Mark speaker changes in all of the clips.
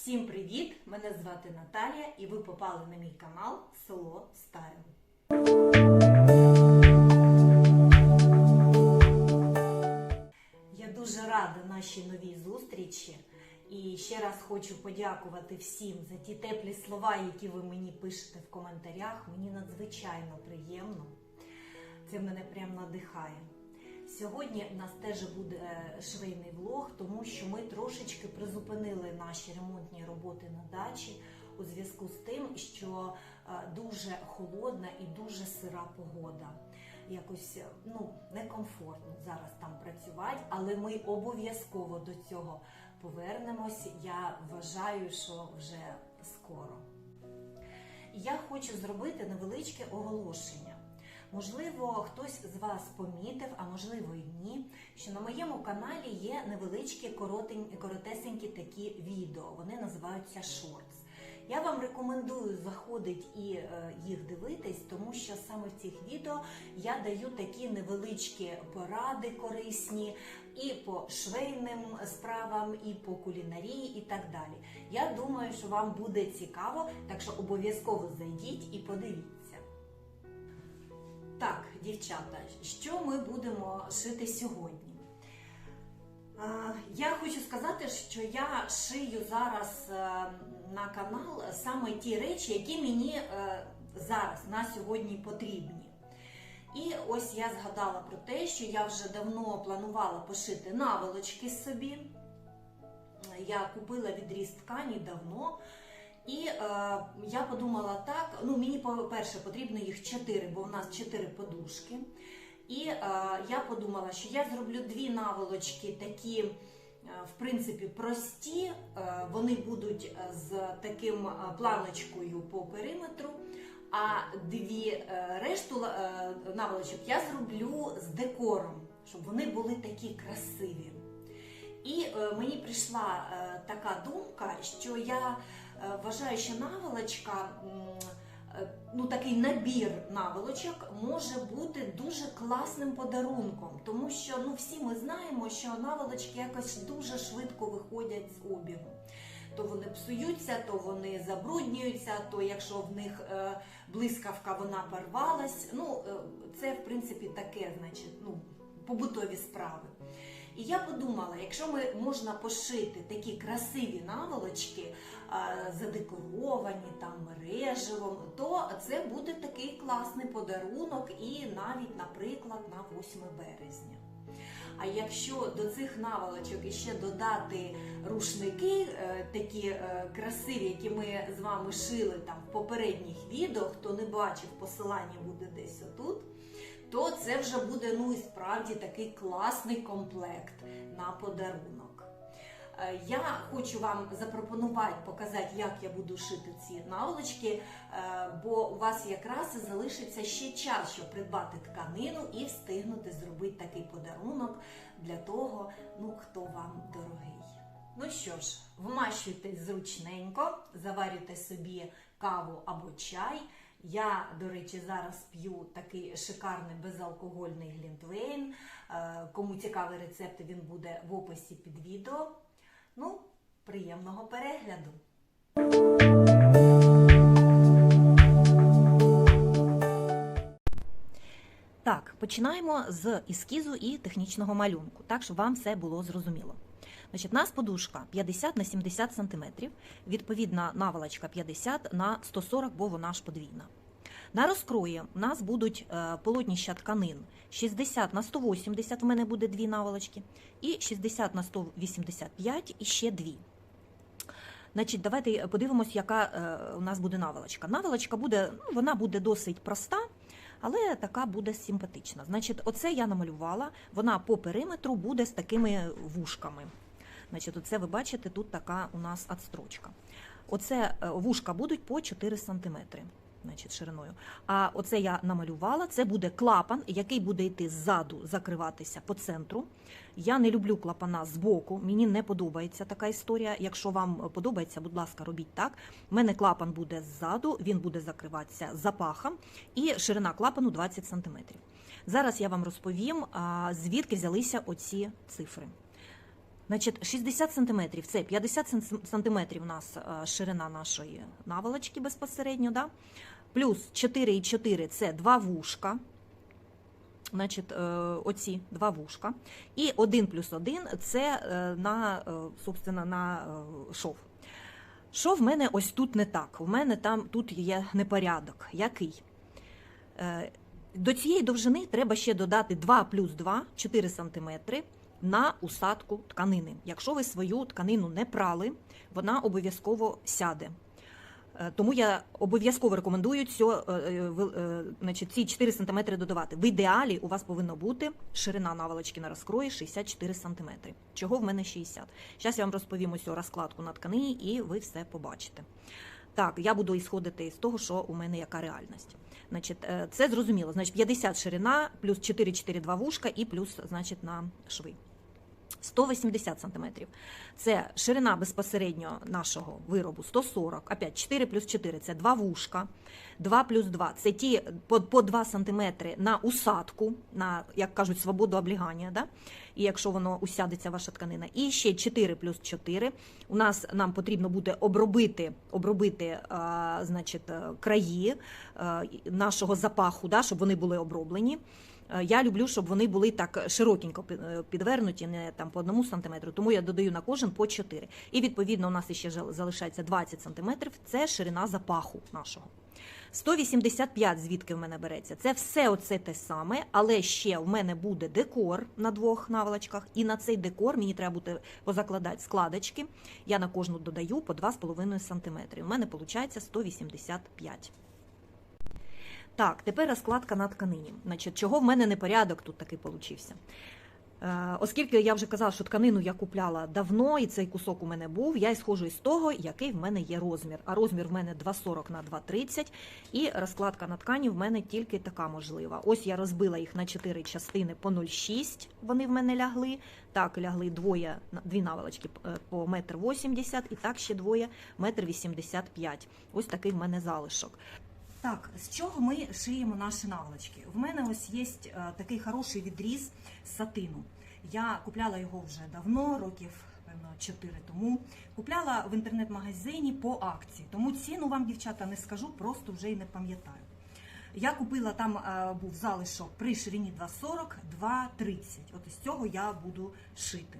Speaker 1: Всім привіт! Мене звати Наталія і ви попали на мій канал Село Стайл. Я дуже рада нашій новій зустрічі. І ще раз хочу подякувати всім за ті теплі слова, які ви мені пишете в коментарях. Мені надзвичайно приємно. Це мене прям надихає. Сьогодні в нас теж буде е, швейний влог, тому що ми трошечки призупинили наші ремонтні роботи на дачі у зв'язку з тим, що е, дуже холодна і дуже сира погода. Якось е, ну некомфортно зараз там працювати, але ми обов'язково до цього повернемось. Я вважаю, що вже скоро. Я хочу зробити невеличке оголошення. Можливо, хтось з вас помітив, а можливо і ні, що на моєму каналі є невеличкі коротесенькі такі відео. Вони називаються шортс. Я вам рекомендую заходити і е, їх дивитись, тому що саме в цих відео я даю такі невеличкі поради корисні і по швейним справам, і по кулінарії, і так далі. Я думаю, що вам буде цікаво, так що обов'язково зайдіть і подивіться. Так, дівчата, що ми будемо шити сьогодні? Я хочу сказати, що я шию зараз е, на канал саме ті речі, які мені е, зараз на сьогодні потрібні. І ось я згадала про те, що я вже давно планувала пошити наволочки собі. Я купила відріз ткані давно. І е, я подумала так: ну мені по-перше потрібно їх чотири, бо в нас чотири подушки. І е, я подумала, що я зроблю дві наволочки такі, е, в принципі, прості. Е, вони будуть е, з таким планочкою по периметру. А дві решту наволочок я зроблю з декором, щоб вони були такі красиві. І мені прийшла така думка, що я вважаю, що наволочка, е, ну такий набір наволочок може бути дуже класним подарунком, тому що ну всі ми знаємо, що наволочки якось дуже швидко виходять з обігу. То вони псуються, то вони забруднюються, то якщо в них е, блискавка вона порвалась. Ну, е, це в принципі таке, значить, ну, побутові справи. І я подумала, якщо ми можна пошити такі красиві наволочки, е, задекоровані там мереживом, то це буде такий класний подарунок і навіть, наприклад, на 8 березня. А якщо до цих наволочок іще додати рушники, е, такі е, красиві, які ми з вами шили там в попередніх відео, хто не бачив, посилання буде десь отут, то це вже буде ну і справді такий класний комплект на подарунок. Е, Я хочу вам запропонувати, показати, як я буду шити ці наволочки, е, бо у вас якраз залишиться ще час, щоб придбати тканину і встигнути зробити такий подарунок для того, ну хто вам дорогий. Ну що ж, вмащуйтесь зручненько, заварюйте собі каву або чай. Я, до речі, зараз п'ю такий шикарний безалкогольний глінтвейн. Е, Кому цікавий рецепт, він буде в описі під відео. Ну, приємного перегляду! Так, починаємо з ескізу і технічного малюнку, так щоб вам все було зрозуміло. Значить, у нас подушка 50 на 70 см, відповідна наволочка 50 на 140, бо вона ж подвійна. На розкрої у нас будуть е, полотніща тканин 60 на 180, в мене буде дві наволочки, і 60 на 185 і ще дві. Значить, давайте подивимось, яка е, у нас буде наволочка. Наволочка буде, ну, вона буде досить проста, але така буде симпатична. Значить, оце я намалювала, вона по периметру буде з такими вушками. Значить, оце ви бачите, тут така у нас отстрочка. Оце е, вушка будуть по 4 см. Значить, шириною. А оце я намалювала. Це буде клапан, який буде йти ззаду, закриватися по центру. Я не люблю клапана збоку. Мені не подобається така історія. Якщо вам подобається, будь ласка, робіть так. У мене клапан буде ззаду, він буде закриватися запахом, і ширина клапану 20 см. Зараз я вам розповім, звідки взялися оці цифри. Значить, 60 см це 50 см у нас е, ширина нашої наволочки безпосередньо, да? плюс 4,4 це два вушка. Значить, е, оці два вушка. І 1 плюс 1 це е, на, собственно, на шов. Шов в мене ось тут не так. У мене там тут є непорядок. Який? До цієї довжини треба ще додати 2 плюс 2, 4 см на усадку тканини. Якщо ви свою тканину не прали, вона обов'язково сяде. Е, Тому я обов'язково рекомендую цю, е, е, значить, ці 4 см додавати. В ідеалі у вас повинно бути ширина наволочки на розкрої 64 см. Чого в мене 60? Зараз я вам розповім ось розкладку на тканині і ви все побачите. Так, я буду ісходити з того, що у мене яка реальність. Значить, це зрозуміло. Значить, 50 ширина, плюс 4-4 два вушка і плюс, значить, на шви. 180 см. Це ширина безпосередньо нашого виробу 140. Опять 4 плюс 4 це два вушка. 2 плюс 2 це ті по, по 2 см на усадку, на, як кажуть, свободу облігання. Да? І якщо воно усядеться ваша тканина. І ще 4 плюс 4. У нас нам потрібно буде обробити, обробити а, значить, е, краї а, нашого запаху, да, щоб вони були оброблені. Е, Я люблю, щоб вони були так широкенько е, підвернуті, не там по одному сантиметру. Тому я додаю на кожен по 4. І відповідно у нас ще залишається 20 сантиметрів. Це ширина запаху нашого. 185 звідки в мене береться. Це все оце те саме, але ще в мене буде декор на двох наволочках, і на цей декор мені треба буде позакладати складочки. Я на кожну додаю по 2,5 см. У мене виходить 185. Так, тепер розкладка на тканині. Значить, чого в мене непорядок тут такий получився? Е, Оскільки я вже казала, що тканину я купляла давно, і цей кусок у мене був, я ісходжу із того, який в мене є розмір. А розмір в мене 2,40 на 2,30, і розкладка на ткані в мене тільки така можлива. Ось я розбила їх на 4 частини по 0,6, вони в мене лягли. Так, лягли двоє, дві наволочки е, по 1,80 м, і так ще двоє 1,85 м. Ось такий в мене залишок. Так, з чого ми шиємо наші наволочки? В мене ось є е, такий хороший відріз сатину. Я купляла його вже давно, років певно 4 тому. Купляла в інтернет-магазині по акції. Тому ціну вам, дівчата, не скажу, просто вже й не пам'ятаю. Я купила там е, був залишок при ширині 2,40, 2,30. От із цього я буду шити.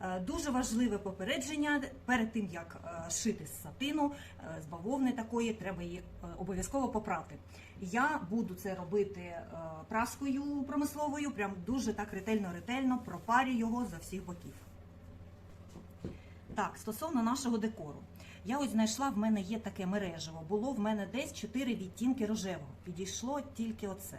Speaker 1: Е, Дуже важливе попередження перед тим, як е, шити сатину, е, з бавовни такої, треба її обов'язково попрати. Я буду це робити праскою промисловою, прям дуже так ретельно-ретельно пропарю його за всіх боків. Так, стосовно нашого декору. Я ось знайшла, в мене є таке мережево. Було в мене десь 4 відтінки рожевого. Підійшло тільки оце.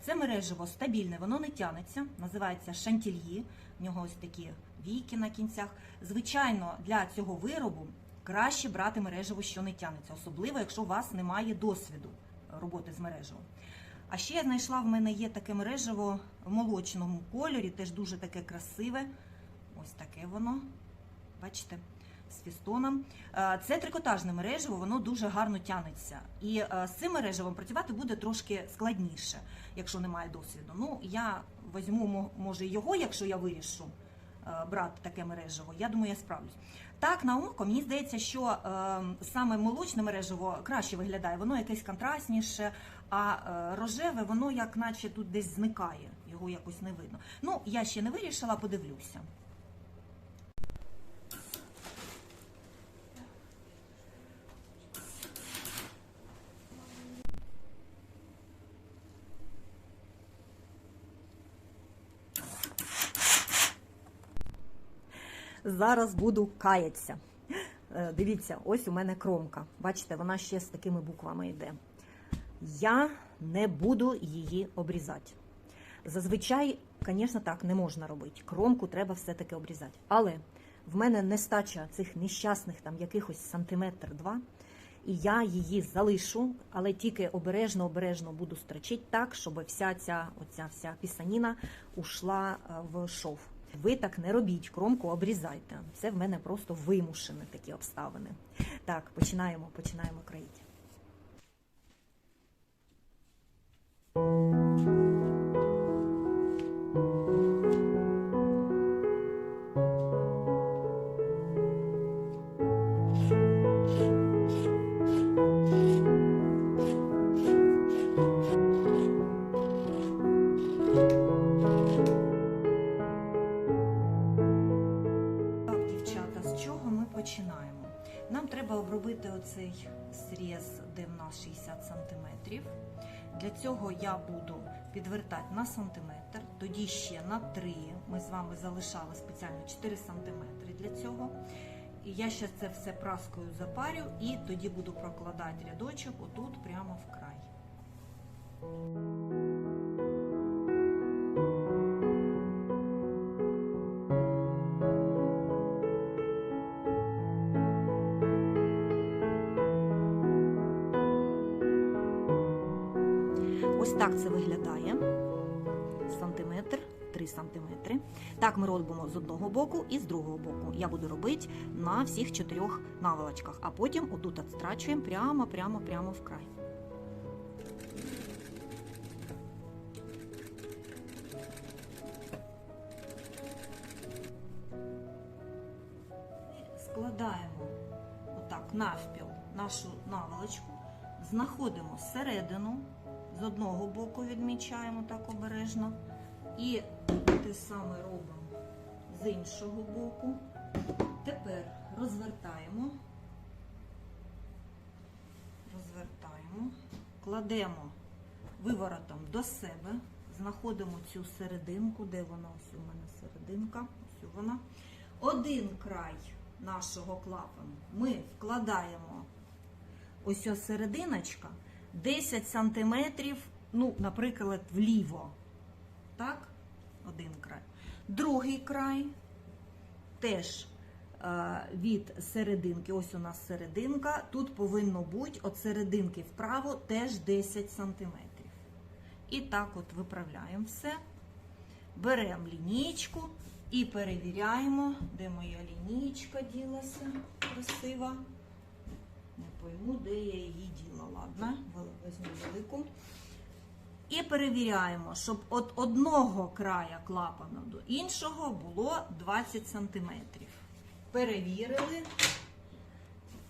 Speaker 1: Це мережево стабільне, воно не тянеться, називається шантільї. В нього ось такі війки на кінцях. Звичайно, для цього виробу краще брати мережево, що не тянеться, особливо, якщо у вас немає досвіду роботи з мережевом. А ще я знайшла, в мене є таке мережево в молочному кольорі, теж дуже таке красиве. Ось таке воно. Бачите? З фістоном. Е, Це трикотажне мережево, воно дуже гарно тянеться. І е, з цим мережевом працювати буде трошки складніше, якщо немає досвіду. Ну, я візьму, може, його, якщо я вирішу брати таке мережево. Я думаю, я справлюсь. Так, на око, мені здається, що е, саме молочне мережево краще виглядає, воно якесь контрастніше, а е, рожеве, воно як наче тут десь зникає, його якось не видно. Ну, я ще не вирішила, подивлюся. Зараз буду каятися. Е, Дивіться, ось у мене кромка. Бачите, вона ще з такими буквами йде. Я не буду її обрізати. Зазвичай, звісно, так не можна робити. Кромку треба все-таки обрізати. Але в мене нестача цих нещасних там якихось сантиметр-два, і я її залишу, але тільки обережно-обережно буду строчити так, щоб вся ця оця вся пісаніна ушла е, в шов. Ви так не робіть, кромку обрізайте. Це в мене просто вимушені такі обставини. Так, починаємо, починаємо країти. Підвертати на сантиметр, тоді ще на 3. Ми з вами залишали спеціально 4 см для цього. І я ще це все праскою запарю і тоді буду прокладати рядочок отут прямо в край. Ось так це виглядає. Сантиметр, 3 сантиметри. Так ми робимо з одного боку і з другого боку. Я буду робити на всіх чотирьох наволочках, а потім отут відстрачуємо прямо, прямо, прямо в край. Знаходимо середину, з одного боку відмічаємо так обережно. І те саме робимо з іншого боку. Тепер розвертаємо, розвертаємо, кладемо виворотом до себе, знаходимо цю серединку, де вона? Ось у мене серединка, ось вона. Один край нашого клапану ми вкладаємо ось ось серединочка 10 сантиметрів, ну, наприклад, вліво. Так, один край. Другий край теж е, від серединки, ось у нас серединка. Тут повинно бути від серединки вправо теж 10 сантиметрів. І так от виправляємо все. Беремо лінійку і перевіряємо, де моя лінійка ділася красива. Пойму, де я її діла. Ладно, візьму велику. І перевіряємо, щоб від одного края клапана до іншого було 20 см. Перевірили.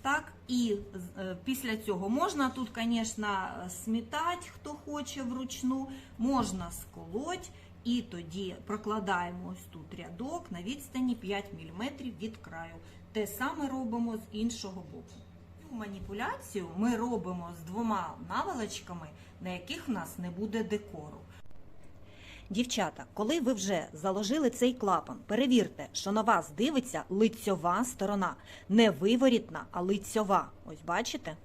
Speaker 1: Так, і е, після цього можна тут, звісно, смітати, хто хоче вручну, можна сколоть, і тоді прокладаємо ось тут рядок на відстані 5 мм від краю. Те саме робимо з іншого боку. Маніпуляцію ми робимо з двома наволочками, на яких в нас не буде декору. Дівчата, коли ви вже заложили цей клапан, перевірте, що на вас дивиться лицьова сторона. Не виворітна, а лицьова. Ось бачите?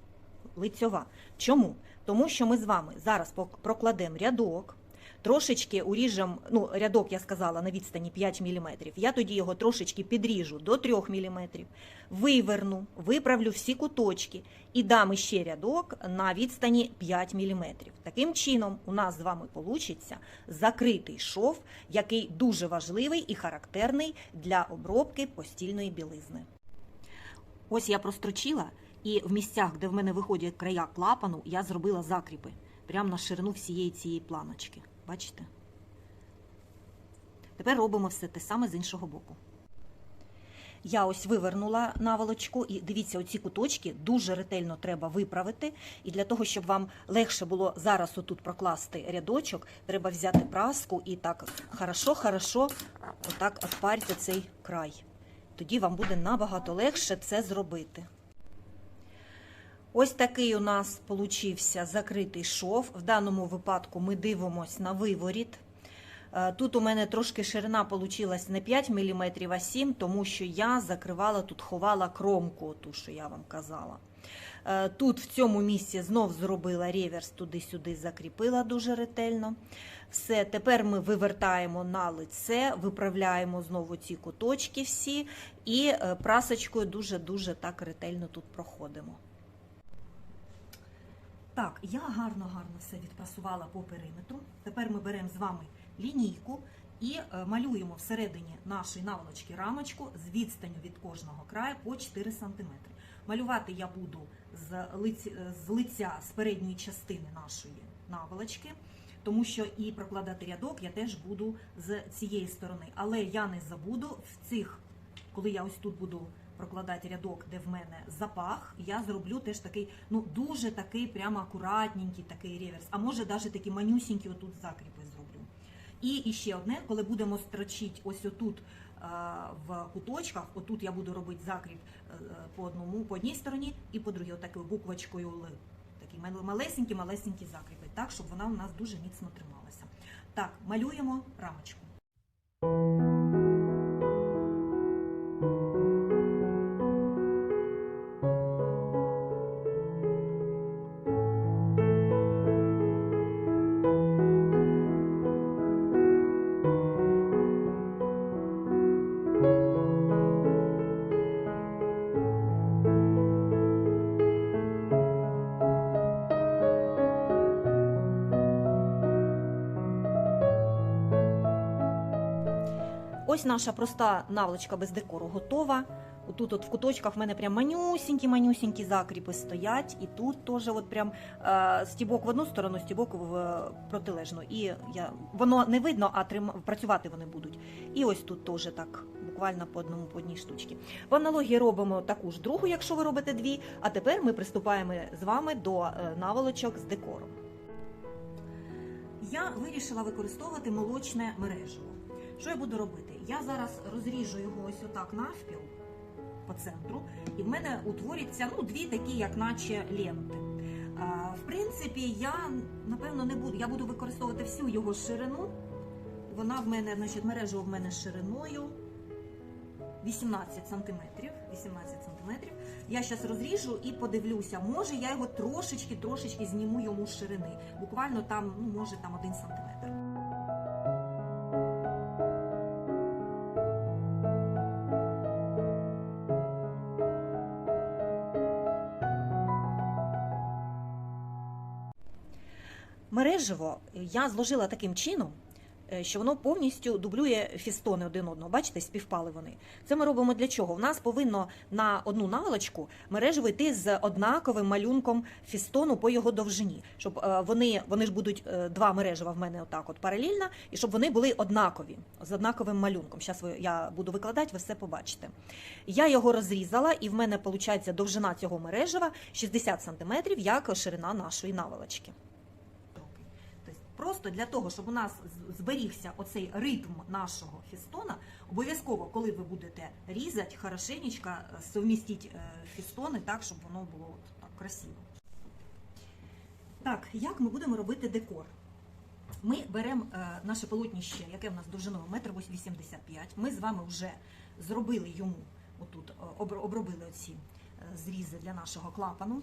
Speaker 1: Лицьова. Чому? Тому що ми з вами зараз прокладемо рядок, трошечки уріжемо, ну, рядок я сказала на відстані 5 мм. Я тоді його трошечки підріжу до 3 мм, виверну, виправлю всі куточки і дам іще рядок на відстані 5 мм. Таким чином, у нас з вами получиться закритий шов, який дуже важливий і характерний для обробки постільної білизни. Ось я прострочила, і в місцях, де в мене виходять края клапану, я зробила закріпи прямо на ширину всієї цієї планочки. Бачите? Тепер робимо все те саме з іншого боку. Я ось вивернула наволочку, і дивіться, оці куточки дуже ретельно треба виправити. І для того, щоб вам легше було зараз отут прокласти рядочок, треба взяти праску і так хорошо-хорошо отак отпарити цей край. Тоді вам буде набагато легше це зробити. Ось такий у нас получився закритий шов. В даному випадку ми дивимося на виворіт. Е, Тут у мене трошки ширина получилась не 5 мм, а 7 тому що я закривала тут, ховала кромку, ту, що я вам казала. Е, Тут в цьому місці знов зробила реверс, туди-сюди закріпила дуже ретельно. Все, тепер ми вивертаємо на лице, виправляємо знову ці куточки всі і е, прасочкою дуже-дуже так ретельно тут проходимо. Так, я гарно-гарно все відпрасувала по периметру. Тепер ми беремо з вами лінійку і е, малюємо всередині нашої наволочки рамочку з відстанню від кожного краю по 4 см. Малювати я буду з, лиця, з лиця з передньої частини нашої наволочки, тому що і прокладати рядок я теж буду з цієї сторони. Але я не забуду в цих, коли я ось тут буду прокладати рядок, де в мене запах, я зроблю теж такий, ну дуже такий прямо акуратненький такий реверс. А може навіть такі манюсінькі отут закріпи зроблю. І іще одне, коли будемо строчити ось отут в куточках. Отут я буду робити закріп е, по одному, по одній стороні і по другій, отакою буквочкою Л. Такі малесенькі-малесенькі закріпи, так, щоб вона у нас дуже міцно трималася. Так, малюємо рамочку. Ось наша проста наволочка без декору готова. Тут от в куточках в мене прям манюсінькі-манюсінькі закріпи стоять, і тут теж от прям е, стібок в одну сторону, стібок в е, протилежну. І я, воно не видно, а трим, працювати вони будуть. І ось тут теж так, буквально по одному по одній штучці. В аналогії робимо таку ж другу, якщо ви робите дві. А тепер ми приступаємо з вами до е, наволочок з декором. Я вирішила використовувати молочне мережево. Що я буду робити? Я зараз розріжу його ось отак навпіл по центру, і в мене утворяться ну, дві такі, як наче ленти. В принципі, я напевно не буду. Я буду використовувати всю його ширину. Вона в мене, значить, мережево в мене шириною 18 сантиметрів. 18 сантиметрів. Я зараз розріжу і подивлюся, може я його трошечки, трошечки зніму йому ширини. Буквально там, ну може там один сантиметр. Мережево я зложила таким чином, е, що воно повністю дублює фістони один одного. Бачите, співпали вони. Це ми робимо для чого? У нас повинно на одну наволочку мережево йти з однаковим малюнком фістону по його довжині, щоб е, вони, вони ж будуть е, два мережева в мене отак от паралельно, і щоб вони були однакові з однаковим малюнком. Зараз я буду викладати, ви все побачите. Я його розрізала, і в мене виходить довжина цього мережева 60 см, як ширина нашої наволочки. Просто для того, щоб у нас зберігся оцей ритм нашого фістона, обов'язково, коли ви будете різати, хорошенечко е, совмістіть е, фістони так, щоб воно було от так красиво. Так, як ми будемо робити декор? Ми беремо е, наше полотніще, яке в нас довжиною 1,85 м. Ми з вами вже зробили йому отут, обробили оці зрізи для нашого клапану.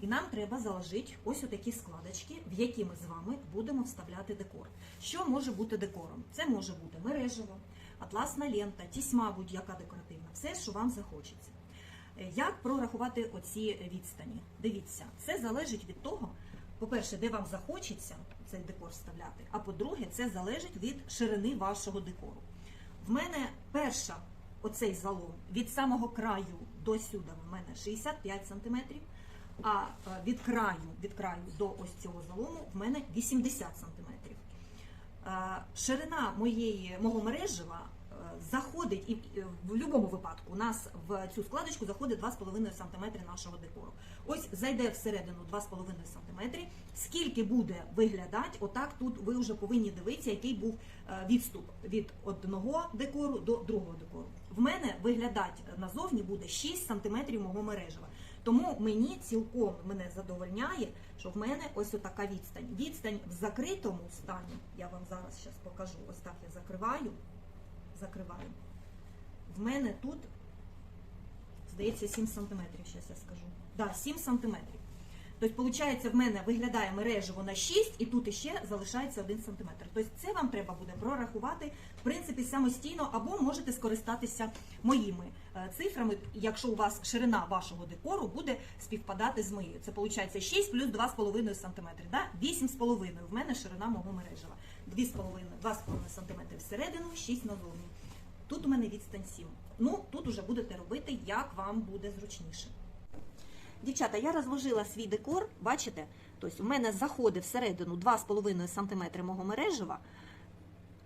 Speaker 1: І нам треба заложити ось отакі складочки, в які ми з вами будемо вставляти декор. Що може бути декором? Це може бути мережево, атласна лента, тісьма будь-яка декоративна, все, що вам захочеться. Е, Як прорахувати оці відстані? Дивіться, це залежить від того, по-перше, де вам захочеться цей декор вставляти, а по-друге, це залежить від ширини вашого декору. В мене перша оцей залом від самого краю до сюди в мене 65 см, а е, від краю, від краю до ось цього залому в мене 80 см. Е, Ширина моєї, мого мережева заходить, і е, в будь-якому випадку у нас в цю складочку заходить 2,5 см нашого декору. Ось зайде всередину 2,5 см. Скільки буде виглядати, отак тут ви вже повинні дивитися, який був е, відступ від одного декору до другого декору. В мене виглядати назовні буде 6 см мого мережева. Тому мені цілком мене задовольняє, що в мене ось така відстань. Відстань в закритому стані, я вам зараз зараз покажу. Ось так я закриваю. Закриваю. В мене тут, здається, 7 см, зараз я скажу. Так, да, 7 см. Тобто, виходить, в мене виглядає мережево на 6 і тут іще залишається 1 см. Тобто це вам треба буде прорахувати, в принципі, самостійно, або можете скористатися моїми е, цифрами, якщо у вас ширина вашого декору буде співпадати з моєю. Це виходить 6 плюс 2,5 см. Да? 8,5 в мене ширина мого мережева. 2,5 2,5 см всередину, 6 назовні. Тут у мене відстань 7. Ну, тут уже будете робити, як вам буде зручніше. Дівчата, я розложила свій декор, бачите? Тобто, у мене заходить всередину 2,5 см мого мережева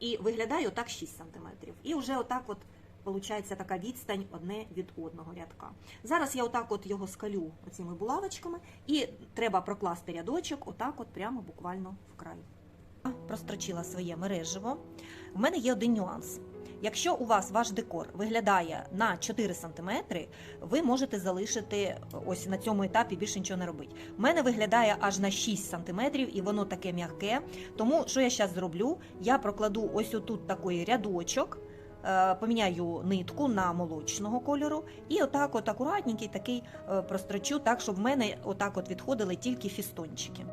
Speaker 1: і виглядає отак 6 см. І вже отак от виходить така відстань одне від одного рядка. Зараз я отак от його скалю оцими булавочками і треба прокласти рядочок отак от прямо буквально в край. Прострочила своє мережево. У мене є один нюанс.
Speaker 2: Якщо у вас ваш декор виглядає на 4 см, ви можете залишити ось на цьому етапі більше нічого не робити. У мене виглядає аж на 6 см і воно таке м'яке. Тому що я зараз зроблю? Я прокладу ось отут такий рядочок. е, Поміняю нитку на молочного кольору і отак, от акуратненький такий е, прострочу, так щоб в мене отак от відходили тільки фістончики.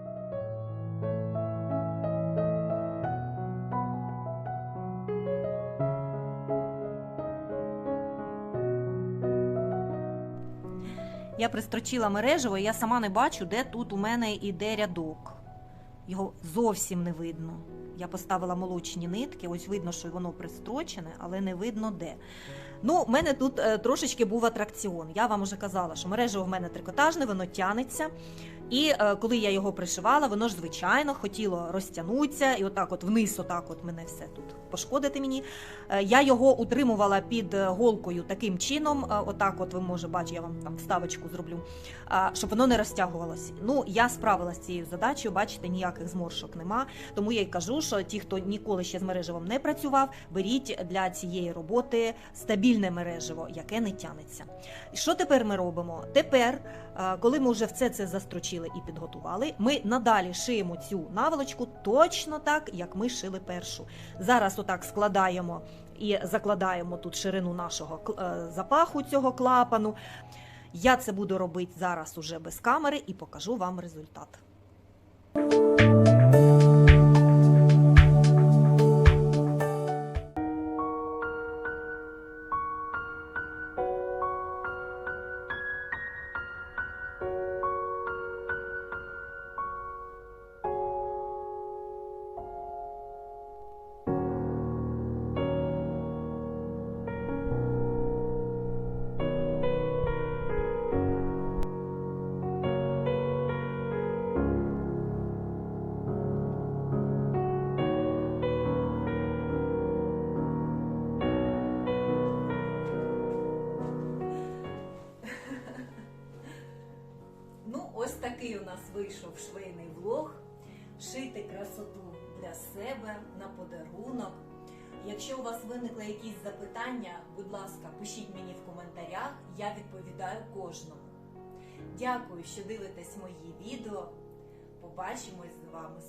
Speaker 2: Я пристрочила мережево, і я сама не бачу, де тут у мене іде рядок. Його зовсім не видно. Я поставила молочні нитки, ось видно, що воно пристрочене, але не видно де. Ну, в мене тут е, трошечки був атракціон. Я вам уже казала, що мережево в мене трикотажне, воно тянеться. І е, коли я його пришивала, воно ж звичайно хотіло розтягнутися, і отак, от вниз, отак, от мене все тут пошкодити мені. Е, Я його утримувала під е, голкою таким чином, е, отак, от ви може бачите, я вам там вставочку зроблю, а, щоб воно не розтягувалося. Ну, я справилася з цією задачею, бачите, ніяких зморшок нема. Тому я й кажу, що ті, хто ніколи ще з мереживом не працював, беріть для цієї роботи стабільне мереживо, яке не тянеться. Що тепер ми робимо? Тепер, е, коли ми вже все це застрочили і підготували, ми надалі шиємо цю наволочку точно так, як ми шили першу. Зараз отак складаємо і закладаємо тут ширину нашого е, запаху цього клапану. Я це буду робити зараз уже без камери і покажу вам результат. Вийшов швейний влог. Шити красоту для себе на подарунок. Якщо у вас виникли якісь запитання, будь ласка, пишіть мені в коментарях, я відповідаю кожному. Дякую, що дивитесь мої відео. Побачимось з вами